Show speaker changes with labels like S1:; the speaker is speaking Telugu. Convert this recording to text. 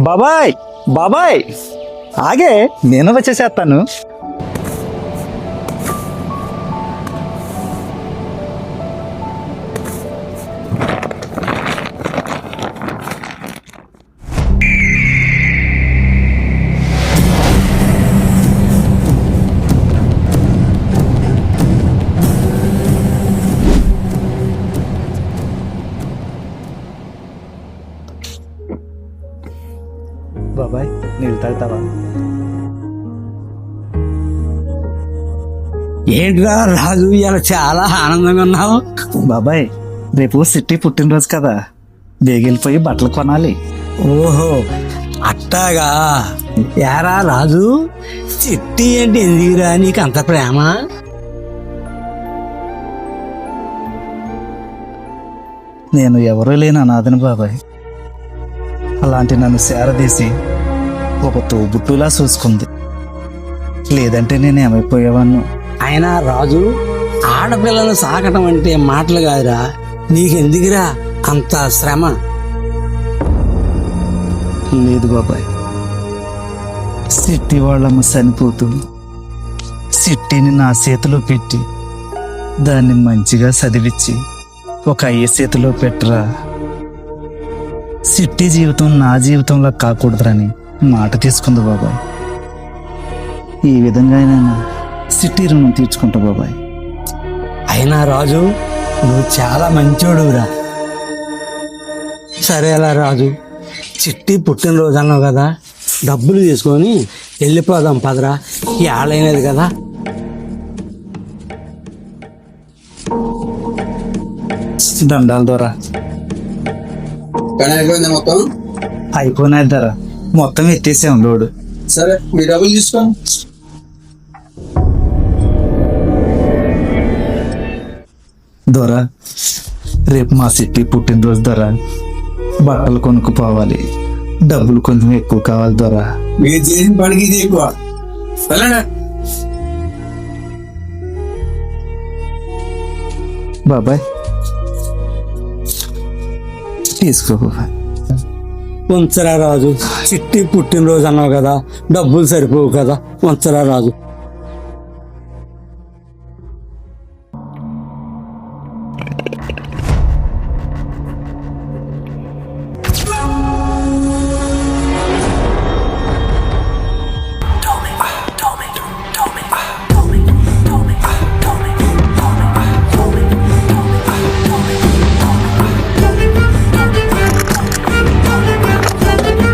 S1: బాబాయ్ బాబాయ్. ఆగే నేను వచ్చేసేస్తాను బాబాయ్ నీళ్ళు తాగుతావా?
S2: ఏంట్రా రాజు ఇలా చాలా ఆనందంగా ఉన్నావు.
S1: బాబాయ్ రేపు సిట్టి పుట్టినరోజు కదా. బేగిలిపోయి బట్టలు కొనాలి.
S2: ఓహో అట్టాగా? యారా రాజు చిట్టి అంటే ఎందుకురా నీకు అంత ప్రేమ?
S1: నేను ఎవరూ లేని అనాథని బాబాయ్. అలాంటి నన్ను సేరదీసి ఒక తోబుట్టులా చూసుకుంది. లేదంటే నేను ఏమైపోయేవాణ్ణు
S2: అయినా రాజు ఆడపిల్లను సాకటం అంటే మాటలు కాదురా. నీకెందుకురా అంత శ్రమ?
S1: లేదు బాబాయ్. సిట్టి వాళ్ళమ్మ చనిపోతూ సిట్టిని నా చేతిలో పెట్టి దాన్ని మంచిగా చదివించి ఒక అయ్య చేతిలో పెట్టరా. సిట్టి జీవితం నా జీవితంలో కాకూడదురని మాట తీసుకుంది బాబాయ్. ఈ విధంగా నేను సిట్టి రుణం తీర్చుకుంటా బాబాయ్.
S2: అయినా రాజు నువ్వు చాలా మంచోడురా సరేలా రాజు చిట్టి పుట్టినరోజు అన్నావు కదా డబ్బులు తీసుకొని వెళ్ళిపోదాం పదరా ఈ ఆలైనది కదా.
S1: దండాల ద్వారా అయిపోయినాయి ధర మొత్తం ఎత్తేసాం లోడు.
S3: సరే మీ డబ్బులు తీసుకోండి
S1: దొర రేపు మా సిట్టి పుట్టినరోజు దొర. బట్టలు కొనుక్కుపోవాలి. డబ్బులు కొంచెం ఎక్కువ కావాలి దొర.
S3: మీరు చేసిన ఇది ఎక్కువ.
S1: బాబాయ్ తీసుకో బాబాయ్.
S2: వంచరా రాజు చిట్టి పుట్టినరోజు అన్నావు కదా డబ్బులు సరిపోవు కదా వంచరా రాజు